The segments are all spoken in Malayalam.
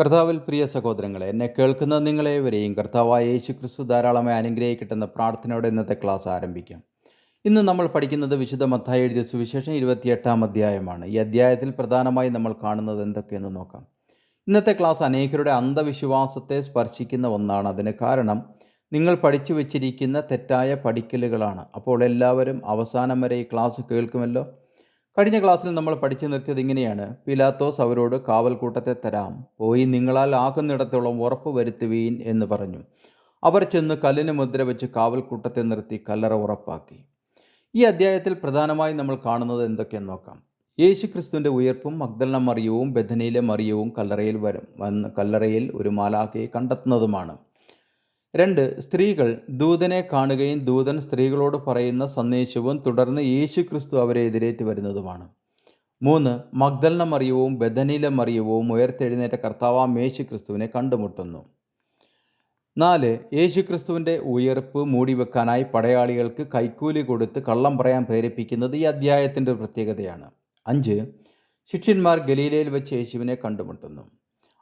കർത്താവിൽ പ്രിയ സഹോദരങ്ങളെ എന്നെ കേൾക്കുന്ന നിങ്ങളേവരെയും കർത്താവായ യേശു ക്രിസ്തു ധാരാളമായി അനുഗ്രഹിക്കട്ടെന്ന പ്രാർത്ഥനയോടെ ഇന്നത്തെ ക്ലാസ് ആരംഭിക്കാം. ഇന്ന് നമ്മൾ പഠിക്കുന്നത് വിശുദ്ധ മത്തായി എഴുതിയ സുവിശേഷം ഇരുപത്തിയെട്ടാം അധ്യായമാണ്. ഈ അധ്യായത്തിൽ പ്രധാനമായി നമ്മൾ കാണുന്നത് എന്തൊക്കെയെന്ന് നോക്കാം. ഇന്നത്തെ ക്ലാസ് അനേകരുടെ അന്ധവിശ്വാസത്തെ സ്പർശിക്കുന്ന ഒന്നാണ്. അതിന് കാരണം നിങ്ങൾ പഠിച്ചു വച്ചിരിക്കുന്ന തെറ്റായ പഠിക്കലുകളാണ്. അപ്പോൾ എല്ലാവരും അവസാനം വരെ ഈ ക്ലാസ് കേൾക്കുമല്ലോ. കഴിഞ്ഞ ക്ലാസ്സിൽ നമ്മൾ പഠിച്ചു നിർത്തിയത് ഇങ്ങനെയാണ്. പിലാത്തോസ് അവരോട് കാവൽക്കൂട്ടത്തെ തരാം. പോയി നിങ്ങളാൽ ആകുന്നിടത്തോളം ഉറപ്പ് വരുത്തുവീൻ എന്ന് പറഞ്ഞു. അവർ ചെന്ന് കല്ലിന് മുദ്ര വെച്ച് കാവൽക്കൂട്ടത്തെ നിർത്തി കല്ലറ ഉറപ്പാക്കി. ഈ അധ്യായത്തിൽ പ്രധാനമായി നമ്മൾ കാണുന്നത് എന്തൊക്കെയെന്ന് നോക്കാം. യേശു ക്രിസ്തുവിന്റെ ഉയർപ്പും മഗ്ദലന മറിയവും ബഥനയിലെ മറിയവും കല്ലറയിൽ വരും. വന്ന് കല്ലറയിൽ ഒരു മാലാഖയെ കണ്ടെത്തുന്നതുമാണ്. രണ്ട് സ്ത്രീകൾ ദൂതനെ കാണുകയും ദൂതൻ സ്ത്രീകളോട് പറയുന്ന സന്ദേശവും തുടർന്ന് യേശു ക്രിസ്തു അവരെ എതിരേറ്റ് വരുന്നതുമാണ്. മൂന്ന് മഗ്ദലന മറിയവും ബദനിലെ മറിയവും ഉയർത്തെഴുന്നേറ്റ കർത്താവാം യേശു ക്രിസ്തുവിനെ കണ്ടുമുട്ടുന്നു. നാല് യേശു ക്രിസ്തുവിന്റെ ഉയർപ്പ് മൂടിവെക്കാനായി പടയാളികൾക്ക് കൈക്കൂലി കൊടുത്ത് കള്ളം പറയാൻ പ്രേരിപ്പിക്കുന്നത് ഈ അധ്യായത്തിന്റെ പ്രത്യേകതയാണ്. അഞ്ച് ശിഷ്യന്മാർ ഗലീലയിൽ വെച്ച് യേശുവിനെ കണ്ടുമുട്ടുന്നു.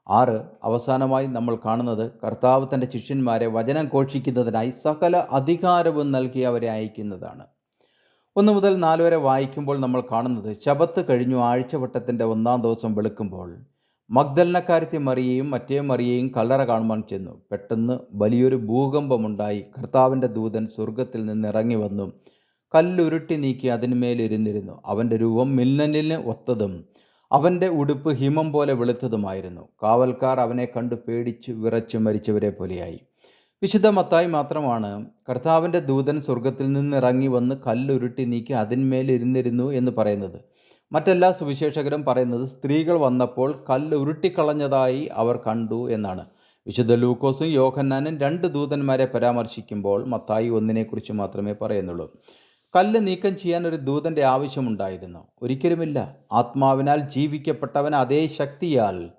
ആറ് അവസാനമായി നമ്മൾ കാണുന്നത് കർത്താവ് തന്റെ ശിഷ്യന്മാരെ വചനം ഘോഷിക്കുന്നതിനായി സകല അധികാരവും നൽകി അവരെ അയക്കുന്നതാണ്. ഒന്ന് മുതൽ നാല് വരെ വായിക്കുമ്പോൾ നമ്മൾ കാണുന്നത് ശബത്ത് കഴിഞ്ഞു ആഴ്ചവട്ടത്തിന്റെ ഒന്നാം ദിവസം വെളുക്കുമ്പോൾ മഗ്ദലിനക്കാരത്തെ മറിയയും മറ്റേ മറിയയും കല്ലറ കാണുവാൻ ചെന്നു. പെട്ടെന്ന് വലിയൊരു ഭൂകമ്പമുണ്ടായി. കർത്താവിന്റെ ദൂതൻ സ്വർഗത്തിൽ നിന്ന് ഇറങ്ങി വന്നു. കല്ലുരുട്ടി നീക്കി അതിന്മേലിരുന്നിരുന്നു അവന്റെ രൂപം മിന്നലിന് ഒത്തതും അവന്റെ ഉടുപ്പ് ഹിമം പോലെ വെളുത്തതുമായിരുന്നു. കാവൽക്കാർ അവനെ കണ്ടു പേടിച്ച് വിറച്ച് മരിച്ചവരെ പോലെയായി. വിശുദ്ധ മത്തായി മാത്രമാണ് കർത്താവിന്റെ ദൂതൻ സ്വർഗത്തിൽ നിന്ന് ഇറങ്ങി വന്ന് കല്ലുരുട്ടി നീക്കി അതിന്മേൽ ഇരുന്നിരുന്നു എന്ന് പറയുന്നത്. മറ്റെല്ലാ സുവിശേഷകരും പറയുന്നത് സ്ത്രീകൾ വന്നപ്പോൾ കല്ല് ഉരുട്ടിക്കളഞ്ഞതായി അവർ കണ്ടു എന്നാണ്. വിശുദ്ധ ലൂക്കോസും യോഹന്നാനും രണ്ട് ദൂതന്മാരെ പരാമർശിക്കുമ്പോൾ മത്തായി ഒന്നിനെക്കുറിച്ച് മാത്രമേ പറയുന്നുള്ളൂ. കല്ല് നീക്കം ചെയ്യാൻ ഒരു ദൂതന്റെ ആവശ്യമുണ്ടായിരുന്നു. ഒരിക്കലുമില്ല. ആത്മാവിനാൽ ജീവിക്കപ്പെട്ടവൻ അതേ ശക്തിയാൽ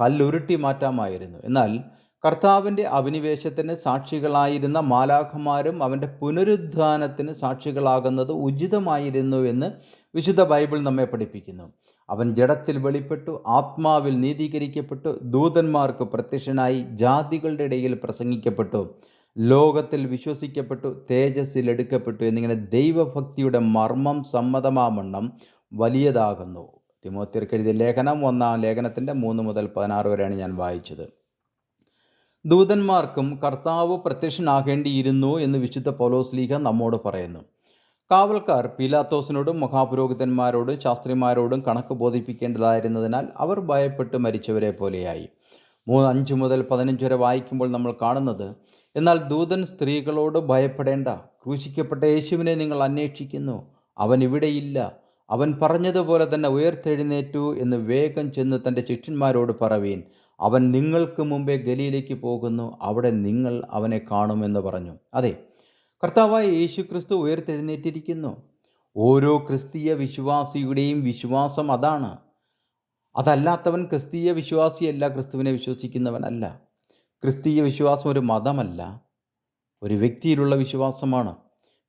കല്ലുരുട്ടി മാറ്റാമായിരുന്നു. എന്നാൽ കർത്താവിന്റെ അഭിനിവേശത്തിന് സാക്ഷികളായിരുന്ന മാലാഖമാരും അവന്റെ പുനരുദ്ധാനത്തിന് സാക്ഷികളാകുന്നത് ഉചിതമായിരുന്നു എന്ന് വിശുദ്ധ ബൈബിൾ നമ്മെ പഠിപ്പിക്കുന്നു. അവൻ ജഡത്തിൽ വെളിപ്പെട്ടു ആത്മാവിൽ നീതീകരിക്കപ്പെട്ടു ദൂതന്മാർക്ക് പ്രത്യക്ഷനായി ജാതികളുടെ ഇടയിൽ പ്രസംഗിക്കപ്പെട്ടു. ലോകത്തിൽ വിശ്വസിക്കപ്പെട്ടു തേജസ്സിൽ എടുക്കപ്പെട്ടു എന്നിങ്ങനെ ദൈവഭക്തിയുടെ മർമ്മം സമ്മതമാമണ്ണം വലിയതാകുന്നു. തിമോത്തിർക്കെഴുതിയ ലേഖനം ഒന്നാം ലേഖനത്തിന്റെ മൂന്ന് മുതൽ പതിനാറ് വരെയാണ് ഞാൻ വായിച്ചത്. ദൂതന്മാർക്കും കർത്താവ് പ്രത്യക്ഷനാകേണ്ടിയിരുന്നു എന്ന് വിശുദ്ധ പൗലോസ് ലീഹ നമ്മോട് പറയുന്നു. കാവൽക്കാർ പീലാത്തോസിനോടും മഹാപുരോഹിതന്മാരോടും ശാസ്ത്രിമാരോടും കണക്ക് ബോധിപ്പിക്കേണ്ടതായിരുന്നതിനാൽ അവർ ഭയപ്പെട്ട് മരിച്ചവരെ പോലെയായി. മൂന്ന് അഞ്ച് മുതൽ പതിനഞ്ച് വരെ വായിക്കുമ്പോൾ നമ്മൾ കാണുന്നത് എന്നാൽ ദൂതൻ സ്ത്രീകളോട് ഭയപ്പെടേണ്ട. ക്രൂശിക്കപ്പെട്ട യേശുവിനെ നിങ്ങൾ അന്വേഷിക്കുന്നു. അവൻ ഇവിടെയില്ല. അവൻ പറഞ്ഞതുപോലെ തന്നെ ഉയർത്തെഴുന്നേറ്റു എന്ന് വേഗം ചെന്ന് തന്റെ ശിഷ്യന്മാരോട് പറവീൻ അവൻ നിങ്ങൾക്ക് മുമ്പേ ഗലിയിലേക്ക് പോകുന്നു. അവിടെ നിങ്ങൾ അവനെ കാണുമെന്ന് പറഞ്ഞു. അതെ കർത്താവായ യേശു ക്രിസ്തു ഉയർത്തെഴുന്നേറ്റിരിക്കുന്നു. ഓരോ ക്രിസ്തീയ വിശ്വാസിയുടെയും വിശ്വാസം അതാണ്. അതല്ലാത്തവൻ ക്രിസ്തീയ വിശ്വാസിയല്ല ക്രിസ്തുവിനെ വിശ്വസിക്കുന്നവനല്ല. ക്രിസ്തീയ വിശ്വാസം ഒരു മതമല്ല ഒരു വ്യക്തിയിലുള്ള വിശ്വാസമാണ്.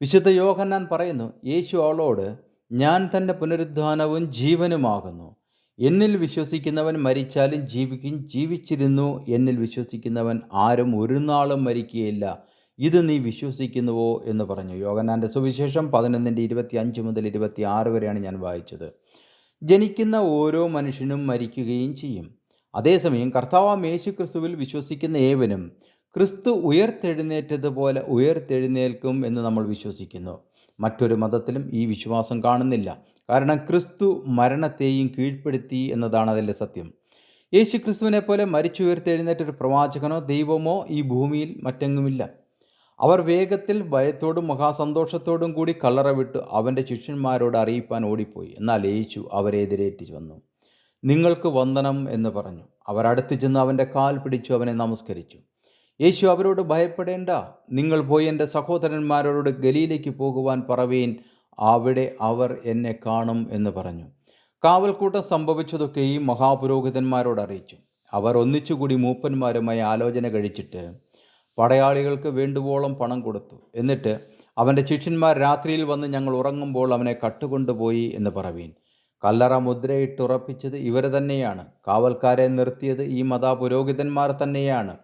വിശുദ്ധ യോഹന്നാൻ പറയുന്നു യേശു അവളോട് ഞാൻ തന്റെ പുനരുദ്ധാനവും ജീവനുമാകുന്നു. എന്നിൽ വിശ്വസിക്കുന്നവൻ മരിച്ചാലും ജീവിക്കും ജീവിച്ചിരുന്നു എന്നിൽ വിശ്വസിക്കുന്നവൻ ആരും ഒരു നാളും മരിക്കുകയില്ല. ഇത് നീ വിശ്വസിക്കുന്നുവോ? എന്ന് പറഞ്ഞു. യോഗനാന്റെ സുവിശേഷം പതിനൊന്നിന്റെ ഇരുപത്തി അഞ്ച് മുതൽ ഇരുപത്തി ആറ് വരെയാണ് ഞാൻ വായിച്ചത്. ജനിക്കുന്ന ഓരോ മനുഷ്യനും മരിക്കുകയും ചെയ്യും. അതേസമയം കർത്താവാം യേശു ക്രിസ്തുവിൽ വിശ്വസിക്കുന്ന ഏവനും ക്രിസ്തു ഉയർത്തെഴുന്നേറ്റതുപോലെ ഉയർത്തെഴുന്നേൽക്കും എന്ന് നമ്മൾ വിശ്വസിക്കുന്നു. മറ്റൊരു മതത്തിലും ഈ വിശ്വാസം കാണുന്നില്ല. കാരണം ക്രിസ്തു മരണത്തെയും കീഴ്പ്പെടുത്തി എന്നതാണ് അതിന്റെ സത്യം. യേശു ക്രിസ്തുവിനെ പോലെ മരിച്ചുയർത്തെഴുന്നേറ്റ ഒരു പ്രവാചകനോ ദൈവമോ ഈ ഭൂമിയിൽ മറ്റെങ്ങുമില്ല. അവർ വേഗത്തിൽ ഭയത്തോടും മഹാസന്തോഷത്തോടും കൂടി കല്ലറ വിട്ടു അവന്റെ ശിഷ്യന്മാരോട് അറിയിപ്പാൻ ഓടിപ്പോയി. എന്നാൽ യേശു അവരെ എതിരേറ്റ് വന്നു. നിങ്ങൾക്ക് വന്ദനം എന്ന് പറഞ്ഞു. അവർ അടുത്ത് ചെന്ന് അവന്റെ കാൽ പിടിച്ചു അവനെ നമസ്കരിച്ചു. യേശു അവരോട് ഭയപ്പെടേണ്ട. നിങ്ങൾ പോയി എന്റെ സഹോദരന്മാരോട് ഗലിയിലേക്ക് പോകുവാൻ പറവീൻ അവിടെ അവർ എന്നെ കാണും എന്ന് പറഞ്ഞു. കാവൽക്കൂട്ടം സംഭവിച്ചതൊക്കെയും മഹാപുരോഹിതന്മാരോട് അറിയിച്ചു. അവർ ഒന്നിച്ചുകൂടി മൂപ്പന്മാരുമായി ആലോചന കഴിച്ചിട്ട് പടയാളികൾക്ക് വേണ്ടുവോളം പണം കൊടുത്തു. എന്നിട്ട് അവന്റെ ശിഷ്യന്മാർ രാത്രിയിൽ വന്ന് ഞങ്ങൾ ഉറങ്ങുമ്പോൾ അവനെ കട്ടുകൊണ്ടുപോയി എന്ന് പറവീൻ. കല്ലറ മുദ്രയിട്ടുറപ്പിച്ചത് ഇവർ തന്നെയാണ്. കാവൽക്കാരെ നിർത്തിയത് ഈ മതാപുരോഹിതന്മാർ തന്നെയാണ്.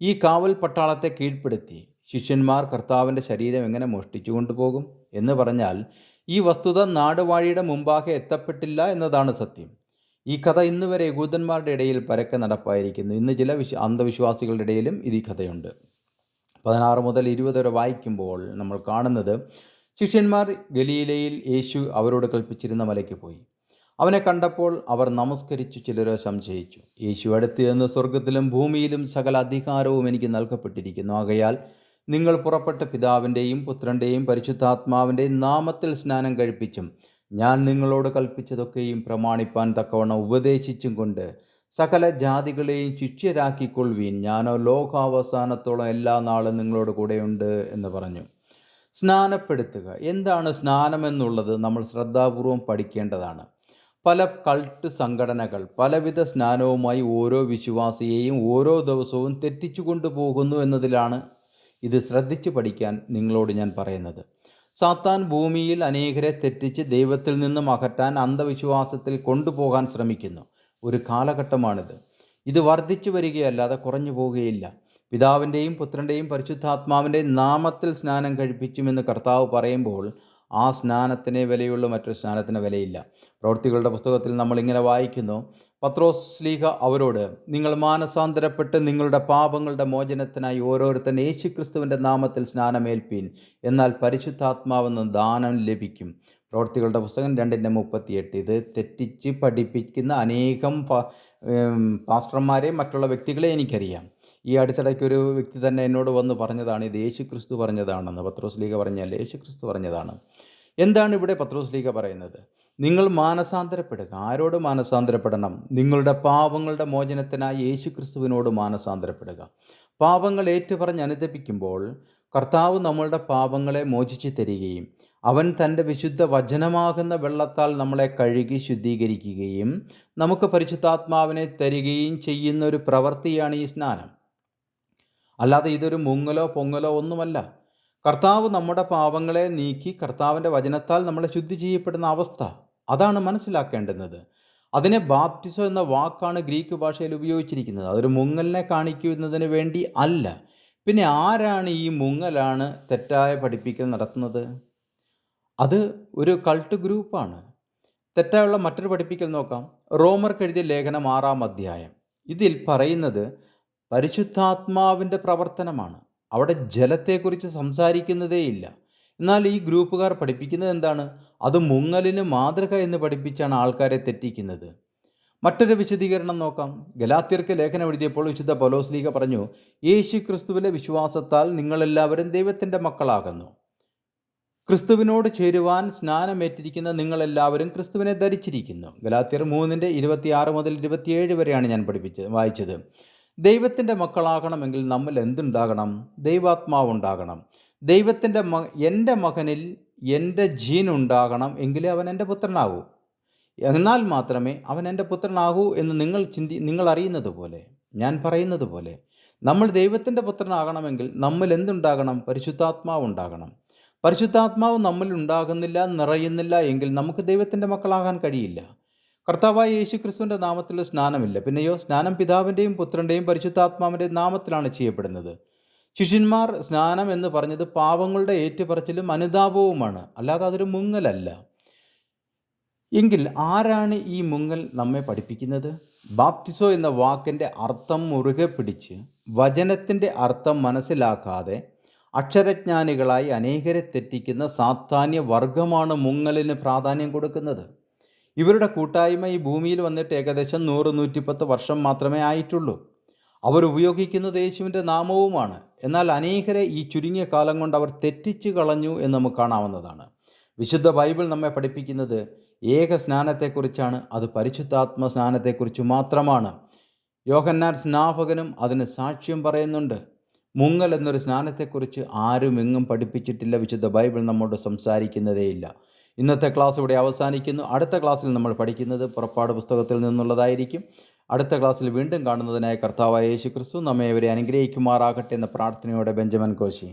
ഈ കാവൽ പട്ടാളത്തെ കീഴ്പ്പെടുത്തി. ശിഷ്യന്മാർ കർത്താവിന്റെ ശരീരം എങ്ങനെ മോഷ്ടിച്ചു കൊണ്ടുപോകും എന്ന് പറഞ്ഞാൽ ഈ വസ്തുത നാടുവാഴിയുടെ മുമ്പാകെ എത്തപ്പെട്ടില്ല എന്നതാണ് സത്യം. ഈ കഥ ഇന്ന് വരെ യഹൂദന്മാരുടെ ഇടയിൽ പരക്കെ നടപ്പായിരിക്കുന്നു. ഇന്ന് ചില വിശ്വ അന്ധവിശ്വാസികളുടെ ഇടയിലും ഇത് ഈ കഥയുണ്ട്. പതിനാറ് മുതൽ ഇരുപത് വരെ വായിക്കുമ്പോൾ നമ്മൾ കാണുന്നത് ശിഷ്യന്മാർ ഗലീലയിൽ യേശു അവരോട് കൽപ്പിച്ചിരുന്ന മലയ്ക്ക് പോയി. അവനെ കണ്ടപ്പോൾ അവർ നമസ്കരിച്ചു ചിലരെ സംശയിച്ചു. യേശു അടുത്ത് എന്ന് സ്വർഗത്തിലും ഭൂമിയിലും സകല അധികാരവും എനിക്ക് നൽകപ്പെട്ടിരിക്കുന്നു. ആകയാൽ നിങ്ങൾ പുറപ്പെട്ട പിതാവിന്റെയും പുത്രന്റെയും പരിശുദ്ധാത്മാവിന്റെയും നാമത്തിൽ സ്നാനം കഴിപ്പിച്ചും ഞാൻ നിങ്ങളോട് കൽപ്പിച്ചതൊക്കെയും പ്രമാണിപ്പാൻ തക്കവണ്ണം ഉപദേശിച്ചും കൊണ്ട് സകല ജാതികളെയും ശിഷ്യരാക്കിക്കൊള്ളുവീൻ. ഞാനോ ലോകാവസാനത്തോളം എല്ലാ നാളും നിങ്ങളോട് കൂടെയുണ്ട് എന്ന് പറഞ്ഞു. സ്നാനപ്പെടുത്തുക. എന്താണ് സ്നാനം എന്നുള്ളത് നമ്മൾ ശ്രദ്ധാപൂർവം പഠിക്കേണ്ടതാണ്. പല കൾട്ട് സംഘടനകൾ പലവിധ സ്നാനവുമായി ഓരോ വിശ്വാസിയെയും ഓരോ ദിവസവും തെറ്റിച്ചു കൊണ്ടുപോകുന്നു എന്നതിലാണ് ഇത് ശ്രദ്ധിച്ചു പഠിക്കാൻ നിങ്ങളോട് ഞാൻ പറയുന്നത്. സാത്താൻ ഭൂമിയിൽ അനേകരെ തെറ്റിച്ച് ദൈവത്തിൽ നിന്നും അകറ്റാൻ അന്ധവിശ്വാസത്തിൽ കൊണ്ടുപോകാൻ ശ്രമിക്കുന്നു. ഒരു കാലഘട്ടമാണിത്. ഇത് വർദ്ധിച്ചു വരികയല്ലാതെ കുറഞ്ഞു പോവുകയില്ല പിതാവിന്റെയും പുത്രന്റെയും പരിശുദ്ധാത്മാവിന്റെയും നാമത്തിൽ സ്നാനം കഴിപ്പിച്ചുമെന്ന് കർത്താവ് പറയുമ്പോൾ ആ സ്നാനത്തിനെ വിലയുള്ള മറ്റൊരു സ്നാനത്തിന് വിലയില്ല. പ്രവൃത്തികളുടെ പുസ്തകത്തിൽ നമ്മൾ ഇങ്ങനെ വായിക്കുന്നു. പത്രോസ് ലീഹ അവരോട് നിങ്ങൾ മാനസാന്തരപ്പെട്ട് നിങ്ങളുടെ പാപങ്ങളുടെ മോചനത്തിനായി ഓരോരുത്തൻ യേശുക്രിസ്തുവിന്റെ നാമത്തിൽ സ്നാനമേൽപ്പീൻ എന്നാൽ പരിശുദ്ധാത്മാവെന്ന് ദാനം ലഭിക്കും. പ്രവൃത്തികളുടെ പുസ്തകം രണ്ടിന്റെ മുപ്പത്തിയെട്ട്. ഇത് തെറ്റിച്ച് പഠിപ്പിക്കുന്ന അനേകം പാസ്റ്റർമാരെ മറ്റുള്ള വ്യക്തികളെ എനിക്കറിയാം. ഈ അടുത്തിടയ്ക്ക് ഒരു വ്യക്തി തന്നെ എന്നോട് വന്ന് പറഞ്ഞതാണ് ഇത് യേശു ക്രിസ്തു പറഞ്ഞതാണെന്ന്. പത്രോസ് ലീഗ പറഞ്ഞാൽ യേശു ക്രിസ്തു പറഞ്ഞതാണ്. എന്താണ് ഇവിടെ പത്രോസ് ലീഗ പറയുന്നത്? നിങ്ങൾ മാനസാന്തരപ്പെടുക. ആരോട് മാനസാന്തരപ്പെടണം? നിങ്ങളുടെ പാപങ്ങളുടെ മോചനത്തിനായി യേശു ക്രിസ്തുവിനോട് മാനസാന്തരപ്പെടുക. പാപങ്ങൾ ഏറ്റുപറഞ്ഞ് അനുദപിക്കുമ്പോൾ കർത്താവ് നമ്മളുടെ പാപങ്ങളെ മോചിച്ചു തരികയും അവൻ തന്റെ വിശുദ്ധ വചനമാകുന്ന വെള്ളത്താൽ നമ്മളെ കഴുകി ശുദ്ധീകരിക്കുകയും നമുക്ക് പരിശുദ്ധാത്മാവിനെ തരികയും ചെയ്യുന്ന ഒരു പ്രവൃത്തിയാണ് ഈ സ്നാനം. അല്ലാതെ ഇതൊരു മുങ്ങലോ പൊങ്ങലോ ഒന്നുമല്ല. കർത്താവ് നമ്മുടെ പാപങ്ങളെ നീക്കി കർത്താവിന്റെ വചനത്താൽ നമ്മളെ ശുദ്ധി ചെയ്യപ്പെടുന്ന അവസ്ഥ. അതാണ് മനസ്സിലാക്കേണ്ടുന്നത്. അതിനെ ബാപ്റ്റിസോ എന്ന വാക്കാണ് ഗ്രീക്ക് ഭാഷയിൽ ഉപയോഗിച്ചിരിക്കുന്നത്. അതൊരു മുങ്ങലിനെ കാണിക്കുന്നതിന് വേണ്ടി അല്ല. പിന്നെ ആരാണ് ഈ മുങ്ങലാണ് തെറ്റായ പഠിപ്പിക്കൽ നടത്തുന്നത്? അത് ഒരു കൾട്ട് ഗ്രൂപ്പാണ്. തെറ്റായുള്ള മറ്റൊരു പഠിപ്പിക്കൽ നോക്കാം. റോമർക്ക് എഴുതിയ ലേഖനം ആറാം അധ്യായം. ഇതിൽ പറയുന്നത് പരിശുദ്ധാത്മാവിന്റെ പ്രവർത്തനമാണ്. അവിടെ ജലത്തെക്കുറിച്ച് സംസാരിക്കുന്നതേയില്ല. എന്നാൽ ഈ ഗ്രൂപ്പുകാർ പഠിപ്പിക്കുന്നത് എന്താണ്? അത് മുങ്ങലിന് മാതൃക എന്ന് പഠിപ്പിച്ചാണ് ആൾക്കാരെ തെറ്റിക്കുന്നത്. മറ്റൊരു വിശദീകരണം നോക്കാം. ഗലാത്യർക്ക് ലേഖനം എഴുതിയപ്പോൾ വിശുദ്ധ പലോസ്ലീഗ പറഞ്ഞു യേശു ക്രിസ്തുവിലെ വിശ്വാസത്താൽ നിങ്ങളെല്ലാവരും ദൈവത്തിന്റെ മക്കളാകുന്നു. ക്രിസ്തുവിനോട് ചേരുവാൻ സ്നാനമേറ്റിരിക്കുന്ന നിങ്ങളെല്ലാവരും ക്രിസ്തുവിനെ ധരിച്ചിരിക്കുന്നു. ഗലാത്യർ മൂന്നിന്റെ ഇരുപത്തിയാറ് മുതൽ ഇരുപത്തിയേഴ് വരെയാണ് ഞാൻ പഠിപ്പിച്ചത് വായിച്ചത്. ദൈവത്തിന്റെ മക്കളാകണമെങ്കിൽ നമ്മൾ എന്തുണ്ടാകണം? ദൈവാത്മാവ് ഉണ്ടാകണം ദൈവത്തിന്റെ മ എന്റെ മകനിൽ എന്റെ ജീൻ ഉണ്ടാകണം എങ്കിലേ അവൻ എന്റെ പുത്രനാകൂ. എന്നാൽ മാത്രമേ അവൻ എന്റെ പുത്രനാകൂ എന്ന് നിങ്ങൾ ചിന്തി നിങ്ങൾ അറിയുന്നത് പോലെ ഞാൻ പറയുന്നത് പോലെ നമ്മൾ ദൈവത്തിന്റെ പുത്രനാകണമെങ്കിൽ നമ്മൾ എന്തുണ്ടാകണം? പരിശുദ്ധാത്മാവ് ഉണ്ടാകണം. പരിശുദ്ധാത്മാവ് നമ്മൾ ഉണ്ടാകുന്നില്ല നിറയുന്നില്ല എങ്കിൽ നമുക്ക് ദൈവത്തിന്റെ മക്കളാകാൻ കഴിയില്ല. കർത്താവായ യേശു ക്രിസ്തുവിന്റെ നാമത്തിൽ സ്നാനമില്ല. പിന്നെയോ സ്നാനം പിതാവിന്റെയും പുത്രന്റെയും പരിശുദ്ധാത്മാവിന്റെയും നാമത്തിലാണ് ചെയ്യപ്പെടുന്നത്. ശിഷ്യന്മാർ സ്നാനം എന്ന് പറഞ്ഞത് പാവങ്ങളുടെ ഏറ്റുപറച്ചിലും അനുതാപവുമാണ്. അല്ലാതെ അതൊരു മുങ്ങലല്ല. എങ്കിൽ ആരാണ് ഈ മുങ്ങൽ നമ്മെ പഠിപ്പിക്കുന്നത്? ബാപ്റ്റിസോ എന്ന വാക്കിന്റെ അർത്ഥം മുറുകെ പിടിച്ച് വചനത്തിന്റെ അർത്ഥം മനസ്സിലാക്കാതെ അക്ഷരജ്ഞാനികളായി അനേകരെ തെറ്റിക്കുന്ന സാധാന്യ വർഗമാണ് മുങ്ങലിന് പ്രാധാന്യം കൊടുക്കുന്നത്. ഇവരുടെ കൂട്ടായ്മ ഈ ഭൂമിയിൽ വന്നിട്ട് ഏകദേശം നൂറ് നൂറ്റിപ്പത്ത് വർഷം മാത്രമേ ആയിട്ടുള്ളൂ. അവർ ഉപയോഗിക്കുന്നത് യേശുവിന്റെ നാമവുമാണ്. എന്നാൽ അനേകരെ ഈ ചുരുങ്ങിയ കാലം കൊണ്ട് അവർ തെറ്റിച്ചു കളഞ്ഞു എന്ന് നമുക്ക് കാണാവുന്നതാണ്. വിശുദ്ധ ബൈബിൾ നമ്മെ പഠിപ്പിക്കുന്നത് ഏക സ്നാനത്തെക്കുറിച്ചാണ്. അത് പരിശുദ്ധാത്മ സ്നാനത്തെക്കുറിച്ച് മാത്രമാണ്. യോഹന്നാൻ സ്നാപകനും അതിന് സാക്ഷ്യം പറയുന്നുണ്ട്. മുങ്ങൽ എന്നൊരു സ്നാനത്തെക്കുറിച്ച് ആരും എങ്ങും പഠിപ്പിച്ചിട്ടില്ല. വിശുദ്ധ ബൈബിൾ നമ്മോട് സംസാരിക്കുന്നതേയില്ല ഇന്നത്തെ ക്ലാസ് ഇവിടെ അവസാനിക്കുന്നു. അടുത്ത ക്ലാസ്സിൽ നമ്മൾ പഠിക്കുന്നത് പുറപ്പാട് പുസ്തകത്തിൽ നിന്നുള്ളതായിരിക്കും. അടുത്ത ക്ലാസ്സിൽ വീണ്ടും കാണുന്നതിനായി കർത്താവായ യേശു ക്രിസ്തു നമ്മെ ഇവരെ അനുഗ്രഹിക്കുമാറാകട്ടെ എന്ന പ്രാർത്ഥനയോടെ ബെഞ്ചമിൻ കോശി.